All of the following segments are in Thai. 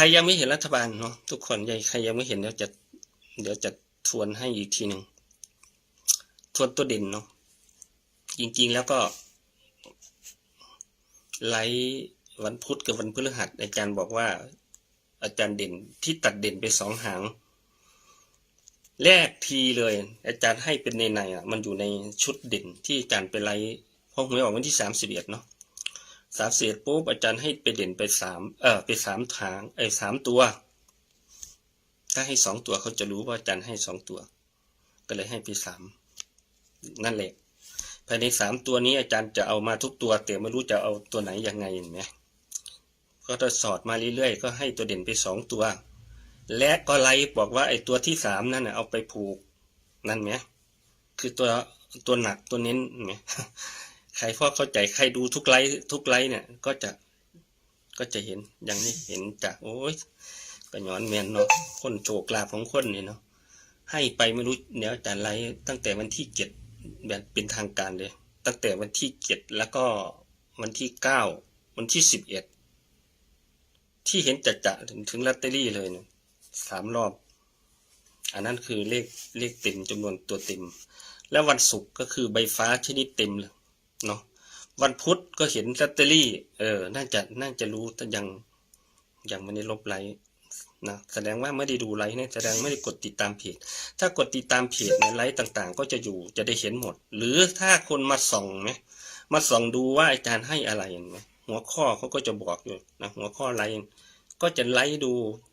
ครยังไม่เห็นรัฐบาลเนาะทุกคนใหญ่ใครยังไม่เห็นเดี๋ยวจะเดี๋ยวจะทวนให้อีกทีหนึ่งทวนตัวเด่นเนาะจริงๆแล้วก็ ไลฟ์วันพุธกับวันพฤหัสอาจารย์บอกว่า อาจารย์เด่นที่ตัดเด่นไปสองหาง แรกทีเลย อาจารย์ให้เป็นในในอะ มันอยู่ในชุดเด่นที่อาจารย์ไปไลฟ์พราะหวยออกวันที่สามสิบเอ็ดเนาะ สามสิบเอ็ดปุ๊บอาจารย์ให้ไปเด่นไปสามเออไปสามทางไอ้สามตัว ถ้าให้สองตัวเขาจะรู้ว่าอาจารย์ให้สองตัว ก็เลยให้ไปสามนั่นแหละภายในสามตัวนี้อาจารย์จะเอามาทุกตัวแต่ไม่รู้จะเอาตัวไหนยังไงเห็นไหมก็จะสอดมาเรื่อยๆ ก็ให้ตัวเด่นไปสองตัว และก็ไล่บอกว่าไอ้ตัวที่สามนั่นน่ะเอาไปผูกนั่นไหมคือตัวตัวหนักตัวเน้นไหม ใครพอเข้าใจใครดูทุกไลฟ์ทุกไลฟ์เนี่ย ก็จะก็จะเห็นอย่างนี้เห็นจากโอ้ยก็ย้อนแมนเนาะคนโจกลาของคนเนี่ยเนาะให้ไปไม่รู้เดี๋ยวอาจารย์ไลฟ์ตั้งแต่วันที่เจ็ดแบบเป็นทางการเลย ตั้งแต่วันที่เจ็ดแล้วก็วันที่เก้าวันที่สิบเอ็ดที่เห็นจัดจะถึงถึงลอตเตอรี่เลยเนี่ยสามรอบ อันนั้นคือเลขเลขเต็มจำนวนตัวเต็ม แล้ววันศุกร์ก็คือใบฟ้าชนิดเต็มเลย เนาะวันพุธก็เห็นลอตเตอรี่ เออ น่าจะน่าจะรู้แต่ยังยังไม่ได้ลบไลค์นะแสดงว่าไม่ได้ดูไลค์เนี่ยแสดงไม่ได้กดติดตามเพจถ้ากดติดตามเพจในไลฟ์ต่างๆ ก็จะอยู่จะได้เห็นหมด หรือถ้าคนมาส่องไหมมาส่องดูว่าอาจารย์ให้อะไรเนไหมหัวข้อเขาก็จะบอกอยู่นะหัวข้อไลฟ์ก็จะไลฟ์ดู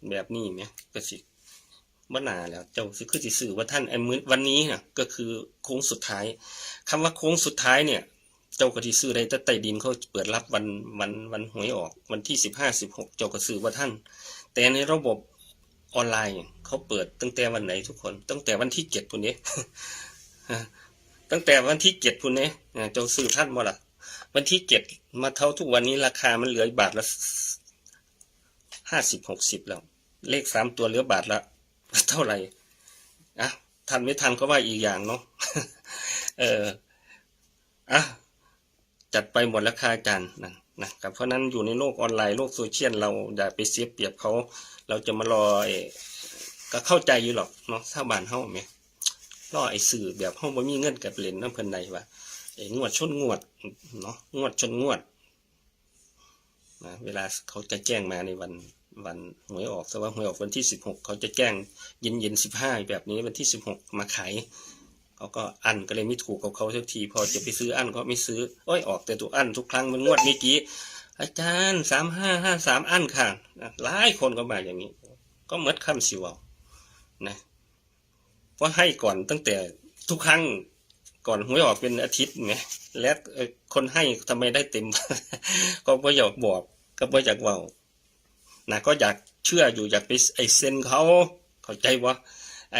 แบบนี้ไหมก็สิว่านาแล้วเจ้าสิคือสิสื่อว่าท่านไอ้มื้อวันนี้น่ะก็คือโค้งสุดท้ายคำว่าโค้งสุดท้ายเนี่ย เจ้าก็ที่ซื้อได้แต่ใต้ดินเขาเปิดรับวันวันวันหวยออก วันที่สิบห้าสิบหกเจ้าก็ซื้อว่าท่าน แต่ในระบบออนไลน์เขาเปิดตั้งแต่วันไหนทุกคน ตั้งแต่วันที่เจ็ดพุ่นนี้ตั้งแต่วันที่เจ็ดพุ่นนี้เจ้าซื้อท่านบ่ล่ะ วันที่เจ็ดมาเท่าทุกวันนี้ราคามันเหลือบาทละห้าสิบหกสิบแล้ว เลขสามตัวเหลือบาทละ เท่าไหร่อะทันไม่ทันก็ว่าอีกอย่างเนาะเอออะ จัดไปหมดราคาอาจารย์นะนะครับเพราะนั้นอยู่ในโลกออนไลน์โลกโซเชียลเราอย่าไปเสียเปรียบเขา เราจะมารอไอ้ก็เข้าใจอยู่หรอกเนาะชาบานเฮาแหมรอไอ้สื่อแบบเฮาบ่มีเงินกับเล่นน้ำเพิ่นใดว่าไอ้งวดชนงวดเนาะงวดชนงวดนะเวลาเขาจะแจ้งมาในวันวันหวยออกแต่ว่าหวยออกวันที่สิบหกเขาจะแจ้งเย็นเย็นสิบห้าแบบนี้วันที่สิบหกมาขาย เขาก็อันก็เลยไม่ถูกกับเขาสักที พอจะไปซื้ออันก็ไม่ซื้อโอ้ยออกแต่ตัวอันทุกครั้งมันงวดเมื่อกี้อาจารย์สามห้าห้าสามอันค่ะหลายคนก็มาอย่างนี้ ก็เมือนคำสิวานะเพราะให้ก่อนตั้งแต่ทุกครั้งก่อนหวยออกเป็นอาทิตย์ไงและคนให้ทำไมได้เต็ม ก็ไม่อยากบอกก็ไม่อยากเว่านะก็อยากเชื่ออยู่อยากไปไอเซนเขาเข้าใจว่าไอ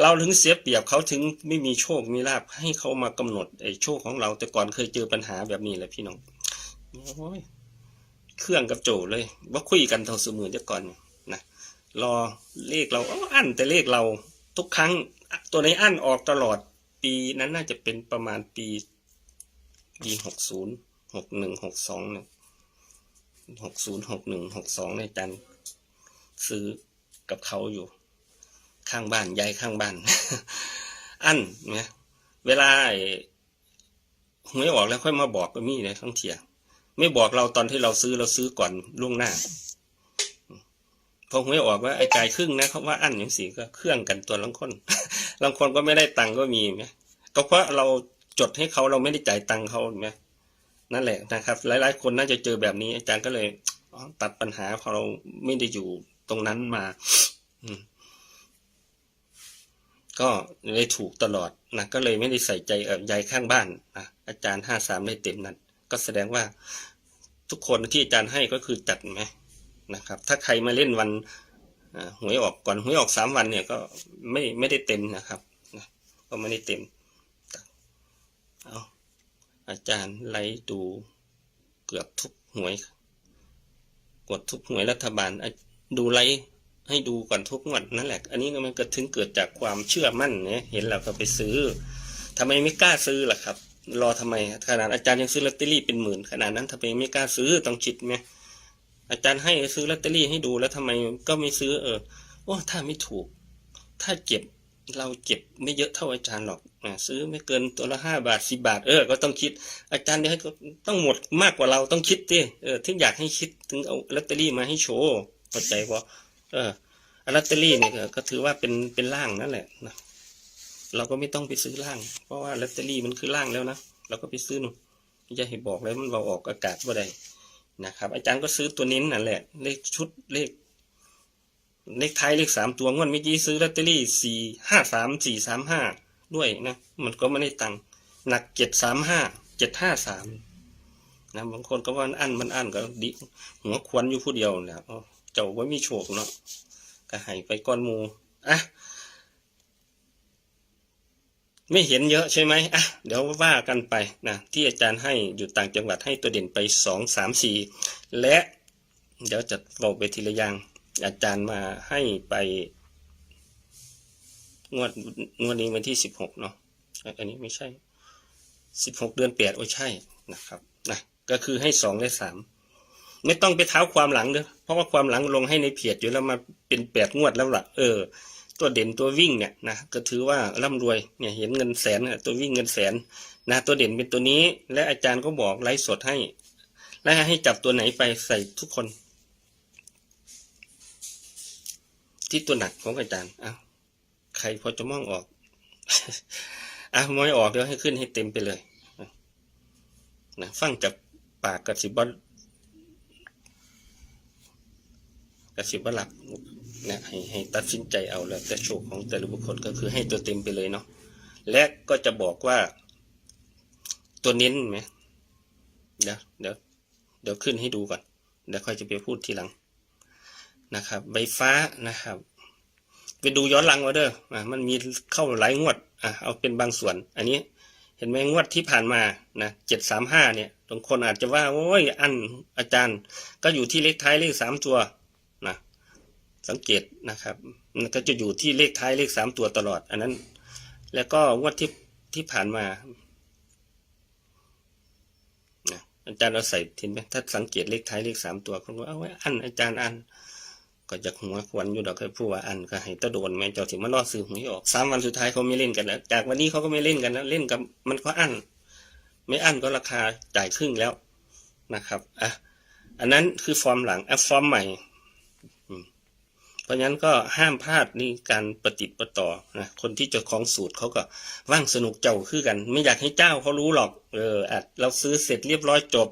เราถึงเสียเปรียบเขาถึงไม่มีโชคมีลาภให้เขามากำหนดไอโชคของเราแต่ก่อนเคยเจอปัญหาแบบนี้แหละพี่น้องโอ้ยเครื่องกับโจเลยว่าคุยกันเท่าเสมือเดียวก่อนนะรอเลขเราอ้อนแต่เลขเราทุกครั้งตัวในอันออกตลอดปีนั้นน่าจะเป็นประมาณปีปีหกศูนย์หกหนึ่งหกสองเนี่ยหกศูนย์หกหนึ่งหกสองในจันซื้อกับเขาอยู่ ข้างบ้านยายข้างบ้าน อันเนี่ยเวลาหวยออกแล้วค่อยมาบอกก็มีเลยทั้งเทียไม่บอกเราตอนที่เราซื้อเราซื้อก่อนล่วงหน้าพอหวยออกว่าไอ้จ่ายครึ่งนะเขาว่าอันอย่างสีก็เครื่องกันตัวลังคนบางคนก็ไม่ได้ตังก็มีไหมก็เพราะเราจดให้เขาเราไม่ได้จ่ายตังเขาไหมนั่นแหละนะครับ หลาย ๆ คนน่าจะเจอแบบนี้ อาจารย์ก็เลยตัดปัญหาพอเราไม่ได้อยู่ตรงนั้นมา อืม ก็เลยถูกตลอดนะก็เลยไม่ได้ใส่ใจเออยายข้างบ้านนะอาจารย์ห้าสามได้เต็มนั้น ก็แสดงว่าทุกคนที่อาจารย์ให้ก็คือจัดไหมนะครับ ถ้าใครมาเล่นวันหวยออกก่อนหวยออกสามวันเนี่ยก็ไม่ไม่ได้เต็มนะครับนะก็ไม่ได้เต็มเอาอาจารย์ไล่ดูเกือบทุกหวย กดทุกหวยรัฐบาลดูไล่ ให้ดูก่อนทุกงวดนั่นแหละ อันนี้มันก็ถึงเกิดจากความเชื่อมั่นเนี่ยเห็นเราก็ไปซื้อทำไมไม่กล้าซื้อล่ะครับ รอทำไมขนาดอาจารย์ยังซื้อลอตเตอรี่เป็นหมื่นขนาดนั้นทำไมไม่กล้าซื้อต้องคิดไหมอาจารย์ให้ซื้อลอตเตอรี่ให้ดูแล้วทำไมก็ไม่ซื้อเออโอ้ถ้าไม่ถูก ถ้าเจ็บเราเจ็บไม่เยอะเท่าอาจารย์หรอกซื้อไม่เกินตัวละห้าบาทสิบาท เออ ก็ต้องคิด อาจารย์เนี่ยก็ต้องหมดมากกว่าเราต้องคิดดิเออถึงอยากให้คิดถึงเอาลอตเตอรี่มาให้โชว์เข้าใจปะ เออลอตเตอรี่เนี่ยก็ก็ถือว่าเป็นเป็นล่างนั่นแหละนะเราก็ไม่ต้องไปซื้อล่าง เพราะว่าลอตเตอรี่มันคือล่างแล้วนะเราก็ไปซื้อนู่นอย่ให้บอกเลยมันเราออกอากาศว่าใดนะครับ อาจารย์ก็ซื้อตัวนี้นนั่นแหละ เลขชุดเลข เลขท้ายเลขสามตัวงวดเมื่อกี้ซื้อลอตเตอรี่สี่ห้าสามสี่สามห้าด้วยนะ มันก็ไม่ได้ตังค์หนักเจ็ดสามห้าเจ็ดห้าสามนะบางคนก็ว่าอันมันอันก็ดิหัวควนอยู่ผู้เดียวนะอ้าว เจ้าว่ามีโชคเนาะก็ให้ไปก้อนมูอะไม่เห็นเยอะใช่ไหมอะเดี๋ยวว่ากันไปนะที่อาจารย์ให้อยู่ต่างจังหวัดให้ตัวเด่นไปสองสามสี่และเดี๋ยวจะบอกไปทีละอย่าง อาจารย์มาให้ไป งวดงวดนี้วันที่สิบหกเนาะอันนี้ไม่ใช่สิบหกเดือนแปดโอ้ใช่นะครับนะก็คือให้สองและสาม ไม่ต้องไปเท้าความหลังเด้อเพราะว่าความหลังลงให้ในเพจอยู่แล้วมาเป็นแปดงวดแล้วล่ะเออ ตัวเด่นตัววิ่งเนี่ยนะก็ถือว่าร่ำรวยเนี่ยเห็นเงินแสนตัววิ่งเงินแสนนะตัวเด่นเป็นตัวนี้ และอาจารย์ก็บอกไลฟ์สดให้ และให้จับตัวไหนไปใส่ทุกคน ที่ตัวหนักของอาจารย์อ้าวใครพอจะมองออกอะมองไม่ออกเดี๋ยวให้ขึ้นให้เต็มไปเลยนะฟังจากปากกระสิบบ กระสิบบหลักนะให้ให้ตัดสินใจเอาแล้วแต่โชคของแต่ละบุคคลก็คือให้ตัวเต็มไปเลยเนาะและก็จะบอกว่าตัวเน้นไหมเดี๋ยวเดี๋ยวเดี๋ยวขึ้นให้ดูก่อนเดี๋ยวค่อยจะไปพูดทีหลังนะครับ ใบฟ้านะครับ ไปดูย้อนหลังมาเด้ออะมันมีเข้าหลายงวดอะเอาเป็นบางส่วน อันนี้ เห็นไหมงวดที่ผ่านมานะเจ็ดสามห้าเนี่ยบางคนอาจจะว่าโอ้ยอันอาจารย์ ก็อยู่ที่เลขท้ายเลขสามตัว สังเกตนะครับมันก็จะอยู่ที่เลขท้ายเลขสามตัวตลอด อันนั้น แล้วก็งวดที่ที่ผ่านมาอาจารย์เราใส่เห็นไหมถ้าสังเกตเลขท้ายเลขสามตัวคนว่าเอาไว้อันอาจารย์อัน ก็จะหัวควันอยู่ดอกเคยพูดว่าอันก็ให้ตะโดนแม่เจ้าถึงมารอซื้อหวยออกสามวันสุดท้ายเขาไม่เล่นกันแล้ว จากวันนี้เขาก็ไม่เล่นกันแล้วเล่นกับมันก็อันไม่อันก็ราคาจ่ายครึ่งแล้วนะครับอะอันนั้นคือฟอร์มหลังอะฟอร์มใหม่ เพราะฉะนั้นก็ห้ามพลาดนี่การปฏิดประต่อนะคนที่จะคล้าของสูตรเขาก็ว่างสนุกเจ้าคือกัน ไม่อยากให้เจ้าเขารู้หรอกเอออาจเราซื้อเสร็จเรียบร้อยจบ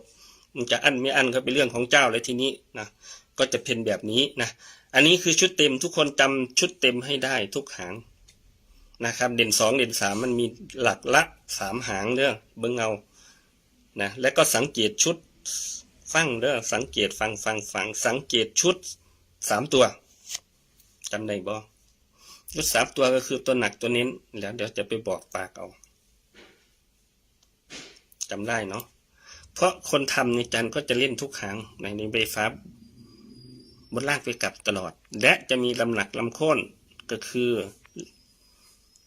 มันจะอันไม่อันก็เป็นเรื่องของเจ้าเลยทีนี้นะก็จะเป็นแบบนี้นะอันนี้คือชุดเต็มทุกคนจำชุดเต็มให้ได้ทุกหางนะครับเด่นสองเด่นสามมันมีหลักละสามหางเด้อเบิ้งเอานะแล้วก็สังเกตชุดฟังเด้อสังเกตฟังฟังฟังสังเกตชุดสามตัว จำได้บ่ชุดสามตัวก็คือตัวหนักตัวเน้น แล้วเดี๋ยวจะไปบอกปากเอาจำได้เนาะเพราะคนทำในจันก็จะเล่นทุกหางในในใบฟ้าบนล่างไปกลับตลอด และจะมีลำหนักลำโค่นก็คือ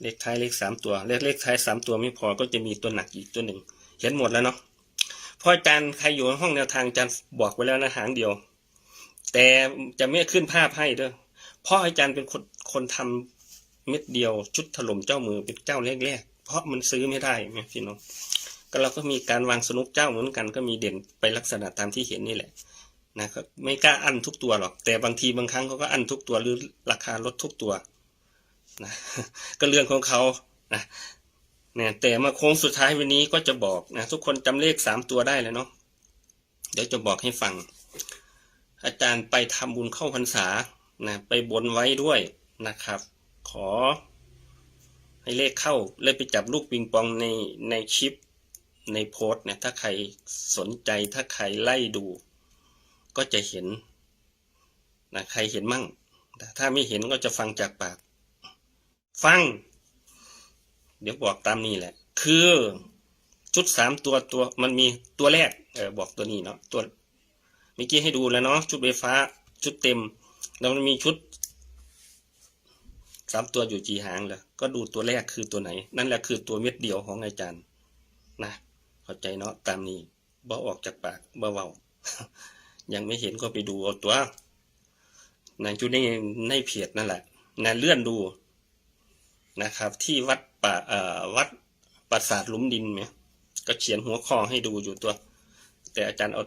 เลขท้ายเลขสามตัวเลขเลขท้ายสามตัวไม่พอก็จะมีตัวหนักอีกตัวหนึ่งเห็นหมดแล้วเนาะเพราะอาจารย์ใครอยู่ในห้องแนวทางอาจารย์บอกไว้แล้วนะหางเดียว แต่จะไม่ขึ้นภาพให้ด้วย พราะอาจารย์เป็นคนคนทำเม็ดเดียวชุดถล่มเจ้ามือเป็นเจ้าแรกๆเพราะมันซื้อไม่ได้ไงพี่น้องก็เราก็มีการวางสนุกเจ้าเหมือนกันก็มีเด่นไปลักษณะตามที่เห็นนี่แหละนะครับไม่กล้าอั้นทุกตัวหรอก แต่บางทีบางครั้งเขาก็อั้นทุกตัวหรือราคาลดทุกตัวนะก็เรื่องของเขานะเนี่ยแต่มาโค้งสุดท้ายวันนี้ก็จะบอกนะทุกคนจำเลขสามตัวได้แล้วเนาะเดี๋ยวจะบอกให้ฟัง อาจารย์ไปทำบุญเข้าพรรษา นะไปบนไว้ด้วยนะครับ ขอ ให้เลขเข้าเลยไปจับลูกปิงปองในในคลิปในโพสเนี่ยถ้าใครสนใจถ้าใครไล่ดู ก็จะเห็นนะใครเห็นมั่ง ถ้าไม่เห็นก็จะฟังจากปาก ฟัง เดี๋ยวบอกตามนี้แหละ คือชุดสามตัวตัวมันมีตัวแรกเออบอกตัวนี้เนาะตัวเมื่อกี้ให้ดูแล้วเนาะชุดไฟฟ้าชุดเต็ม แล้วมันมีชุดสามตัวอยู่จีหางเลยก็ดูตัวแรกคือตัวไหน นั่นแหละคือตัวเม็ดเดียวของอาจารย์นะเข้าใจเนาะตามนี้บ่ออกจากปากบ่เว้ายังไม่เห็นก็ไปดูเอาตัวในะอยู่ในในเพจนั่นแหละนะเลื่อนดูนะครับ ที่วัดป่าเอ่อวัดปราสาทลุมดินเนี่ยก็เขียนหัวข้อให้ดูอยู่ตัว แต่อาจารย์เอา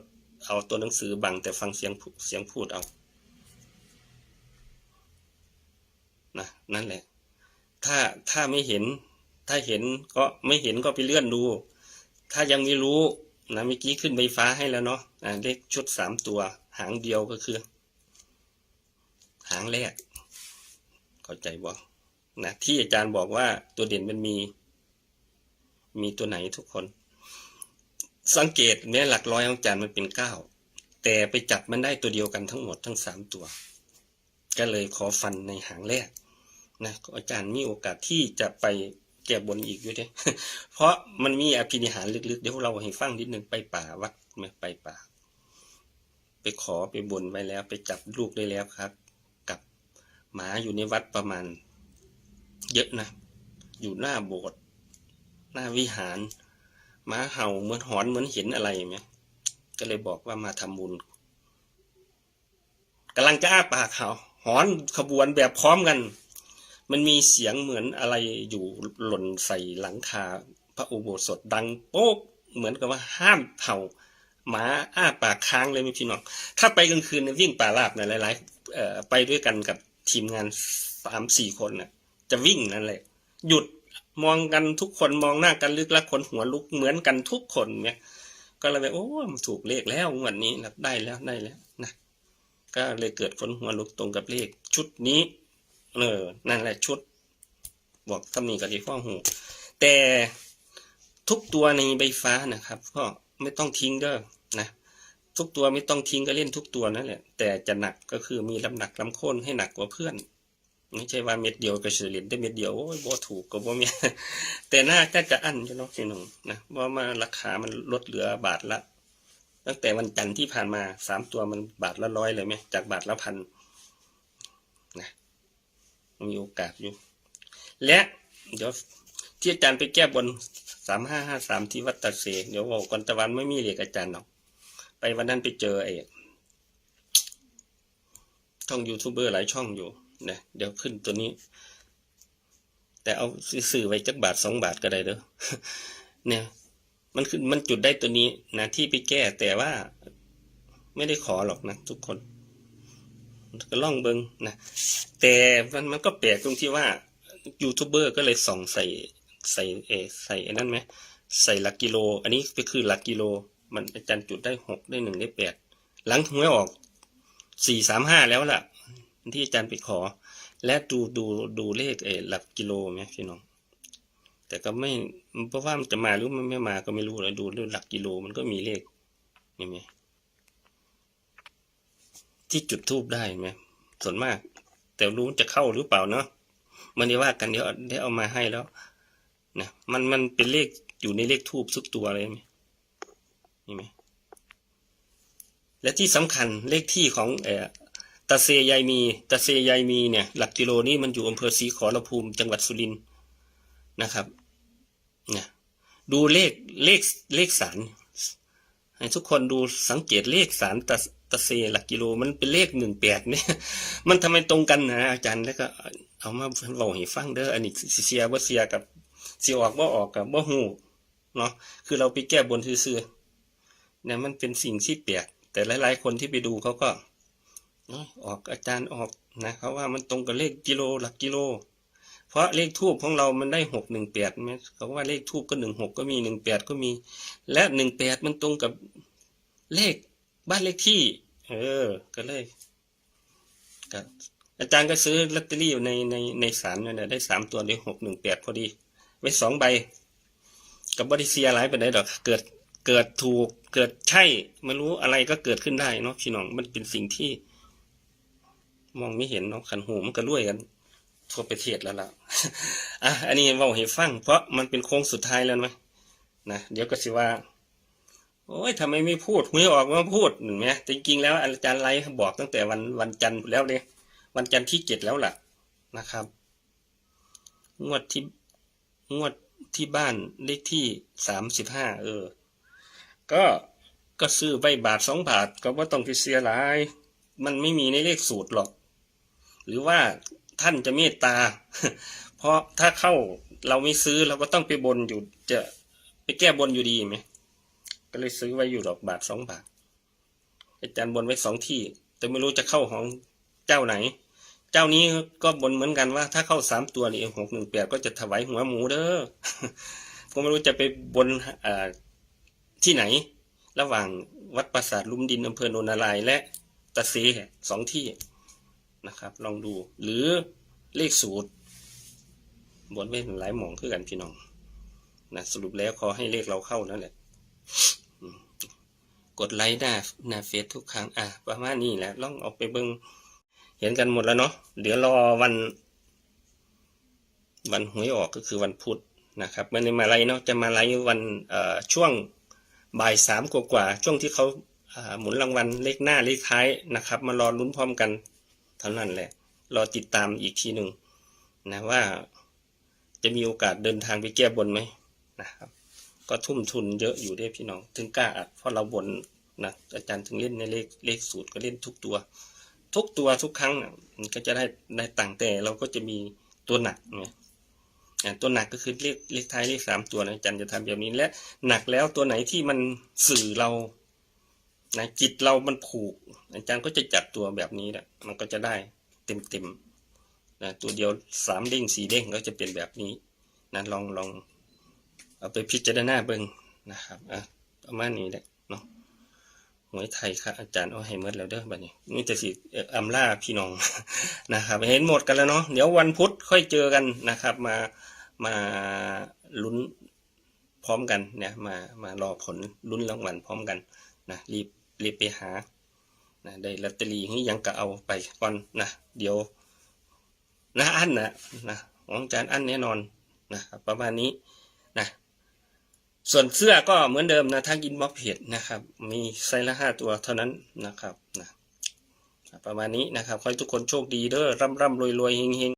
เอาตัวหนังสือบังแต่ฟังเสียงเสียงพูดเอา นะนั่นแหละ ถ้าถ้าไม่เห็น ถ้าเห็นก็ไม่เห็นก็ไปเลื่อนดู ถ้ายังไม่รู้นะเมื่อกี้ขึ้นใบฟ้าให้แล้วเนาะอ่าเลขชุดสามตัว หางเดียวก็คือ หางแรก เข้าใจบ่นะที่อาจารย์บอกว่าตัวเด่นมันมี มีตัวไหนทุกคน สังเกตเนี่ยหลักร้อยของอาจารย์มันเป็นเก้าแต่ไปจับมันได้ตัวเดียวกันทั้งหมดทั้งสามตัว ก็เลยขอฟันในหางแรก นะอาจารย์มีโอกาสที่จะไปแก้บนอีกอยู่เด้เพราะมันมีอภินิหารลึกๆ เดี๋ยวเราให้ฟังนิดนึงไปป่าวัดไหมไปป่า ไปขอไปบนไว้แล้ว ไปจับลูกได้แล้วครับ กับหมาอยู่ในวัดประมาณ เยอะนะ อยู่หน้าโบสถ์หน้าวิหารหมาเห่าเหมือนหอนเหมือนเห็นอะไรไหมก็เลยบอกว่ามาทำบุญกำลังจะอ้าปากเขาหอนขบวนแบบพร้อมกัน มันมีเสียงเหมือนอะไรอยู่หล่นใส่หลังคาพระอุโบสถดังโป๊กเหมือนกับว่าห้ามเห่าหมาอ้าปากค้างเลยไหมพี่น้อง ถ้าไปกลางคืนวิ่งป่าราบเนี่ยหลายๆไปด้วยกันกับทีมงานสามสี่คนน่ะ จะวิ่งนั่นแหละ หยุดมองกันทุกคนมองหน้ากันลึกละคนหัวลุกเหมือนกันทุกคนเนี่ยก็เลยไปโอ้มันถูกเลขแล้ววันนี้ได้แล้วได้แล้วนะก็เลยเกิดคนหัวลุกตรงกับเลขชุดนี้ เออ นั่นแหละชุด บอกตำหนิกับที่ข้อหู แต่ทุกตัวในใบฟ้านะครับก็ไม่ต้องทิ้งเด้อนะทุกตัวไม่ต้องทิ้งก็เล่นทุกตัวนั่นแหละ แต่จะหนักก็คือมีลำหนักลำโค่นให้หนักกว่าเพื่อนไม่ใช่ว่าเม็ดเดียวก็เฉลี่ยได้เม็ดเดียวโอ้ยบ่ถูกก็บ่มีแต่น่าจะจะอั้นอยู่เนาะพี่น้องนะว่ามาราคามันลดเหลือบาทละ ตั้งแต่วันจันทร์ที่ผ่านมาสามตัวมันบาทละร้อยเลยไหมจากบาทละพัน มีโอกาสอยู่ และเดี๋ยวที่อาจารย์ไปแก้บนสามห้าห้าสามที่วัดตะเสเดี๋ยวบอกก่อนตะวันไม่มีเหล็กอาจารย์หรอก ไปวันนั้นไปเจอไอ้ช่องยูทูบเบอร์หลายช่องอยู่นะเดี๋ยวขึ้นตัวนี้ แต่เอาสื่อไว้จักบาทสองบาทก็ได้เด้อเนี่ย มันคือมันจุดได้ตัวนี้นะที่ไปแก้แต่ว่าไม่ได้ขอหรอกนะทุกคน ก็ล่องเบิงนะแต่มันมันก็แปลกตรงที่ว่ายูทูบเบอร์ก็เลยส่องใส่ใส่เอใส่ไอ้นั่นไหมใส่หลักกิโล อันนี้ก็คือหลักกิโล มันอาจารย์จุดได้หกได้หนึ่งได้แปดหลังหวยออกสี่สามห้าแล้วล่ะ ที่อาจารย์ไปขอ และดูดูดูเลขเอหลักกิโลไหมพี่น้อง แต่ก็ไม่เพราะว่ามันจะมาหรือมันไม่มาก็ไม่รู้เลยดูด้วยหลักกิโลมันก็มีเลขนี่ไหม ที่จุดทูบได้ไหมส่วนมาก แต่รู้จะเข้าหรือเปล่าเนาะมันได้ว่ากันเดี๋ยวได้เอามาให้แล้วนะมันมันเป็นเลขอยู่ในเลขทูบทุกตัวเลยไหมนี่ไหมและที่สำคัญเลขที่ของเออตาเซยายมีตาเซยายมีเนี่ย หลักกิโลนี้มันอยู่อำเภอศรีขอรภูมิจังหวัดสุรินทร์นะครับเนี่ยดูเลขเลขเลขสารให้ทุกคนดูสังเกตเลขสารตา ตาเซหลักกิโลมันเป็นเลขหนึ่งแปดเนี่ย มันทำไมตรงกันนะอาจารย์แล้วก็เอามาเล่าให้ฟังเด้ออันนี้เสียบ่เสียกับสิออกบ่ออกกับบ่ฮู้เนาะคือเราไปแก้บนซื่อๆเนี่ยมันเป็นสิ่งที่แปลกแต่หลาย ๆ คนที่ไปดูเขาก็ออกอาจารย์ออกนะเขาว่ามันตรงกับเลขกิโลหลักกิโล เพราะเลขทูบของเรามันได้หกหนึ่งแปดไหมเขาว่าเลขทูบก็หนึ่งหกก็มีหนึ่งแปดก็มี และหนึ่งแปดมันตรงกับเลข บ้านเลขที่ เออ ก็เลยก็อาจารย์ก็ซื้อลอตเตอรี่อยู่ในในในสารนั่นแหละได้สามตัวได้หกหนึ่งแปดพอดีไว้สองใบ กับบริเซียหลายไปไหนดอกเกิดเกิดถูกเกิดใช่ไม่รู้อะไรก็เกิดขึ้นได้เนาะพี่น้องมันเป็นสิ่งที่ มองไม่เห็นเนาะขันหูมันก็รวยกันทั่วประเทศแล้วล่ะอะอันนี้เว่าให้ฟังเพราะมันเป็นโค้งสุดท้ายแล้วไหมนะเดี๋ยวก็สิว่า โอ้ยทำไมไม่พูดหวยออกมาพูดหนึ่งไหมจริงๆแล้วอาจารย์ไลฟ์บอกตั้งแต่วันวันจันทร์แล้วเลยวันจันทร์ที่เจ็ดแล้วล่ะนะครับ งวดที่งวดที่บ้านเลขที่สามสิบห้าเออ ก็ก็ซื้อใบบาทสองบาท ก็ว่าต้องไปเสียหลาย มันไม่มีในเลขสูตรหรอก หรือว่าท่านจะเมตตา เพราะถ้าเข้าเราไม่ซื้อเราก็ต้องไปบนอยู่จะไปแก้บนอยู่ดีไหม ก็เลยซื้อไว้อยู่ดอกบาทสองบาทอาจารย์บนไว้สองที่ แต่ไม่รู้จะเข้าของเจ้าไหน เจ้านี้ก็บนเหมือนกันว่า ถ้าเข้าสามตัวนี่หกหนึ่งแปดก็จะถวายหัวหมูเด้อก็ไม่รู้จะไปบนที่ไหน ระหว่างวัดปราสาทลุมดินอำเภอโนนารายและตะเซสองที่นะครับ ลองดูหรือเลขสูตร บนไว้หลายหมองคือกันพี่น้องนะสรุปแล้วขอให้เลขเราเข้านั่นแหละ กดไลค์หน้าหน้าเฟซทุกครั้งอะประมาณนี้แหละลองออกไปเบิงเห็นกันหมดแล้วเนาะเดี๋ยวรอวัน วันหวยออกก็คือวันพุธนะครับไม่ได้มาไลฟ์เนาะจะมาไลฟ์วันช่วงบ่ายสามกว่าๆช่วงที่เขาหมุนรางวัลเลขหน้าเลขท้ายนะครับ มารอลุ้นพร้อมกันเท่านั้นแหละ รอติดตามอีกทีหนึ่งนะว่าจะมีโอกาสเดินทางไปแก้บนไหมนะครับ ก็ทุ่มทุนเยอะอยู่ด้วยพี่น้อง ถึงกล้าอัดเพราะเราบนนะอาจารย์ถึงเล่นในเลขเลขสูตรก็เล่นทุกตัว ทุกตัวทุกครั้งน่ะมันก็จะได้ได้ต่างแต่เราก็จะมีตัวหนักไงตัวหนักก็คือเลขเลขท้ายเลขสามตัวนะอาจารย์จะทำแบบนี้และหนักแล้วตัวไหนที่มันสื่อเรานะจิตเรามันผูก อาจารย์ก็จะจัดตัวแบบนี้แหละมันก็จะได้เต็มเต็มๆนะตัวเดียวสามเด้งสี่เด้งก็จะเป็นแบบนี้นะลองลอง เอาไปพิจารณาเบิ่งนะครับอะประมาณนี้แหละเนาะหวยไทยค่ะอาจารย์เอาให้หมดแล้วเด้อบัดนี้นี่จะสิอ่ออำลาพี่น้องนะครับเห็นหมดกันแล้วเนาะเดี๋ยววันพุธค่อยเจอกันนะครับ มามาลุ้นพร้อมกันเนี่ยมามารอผลลุ้นรางวัลพร้อมกันนะรีบรีบไปหานะได้ลอตเตอรี่นี่ยังก็เอาไปก่อนนะเดี๋ยวนะอันนะนะของอาจารย์อันแน่นอนนะประมาณนี้นะ ส่วนเสื้อก็เหมือนเดิมนะทางอินบ็อกเพจนะครับ มีไซส์ละห้าตัวเท่านั้นนะครับนะประมาณนี้นะครับขอให้ทุกคนโชคดีเด้อร่ำร่ำรวยรวยเฮงเฮง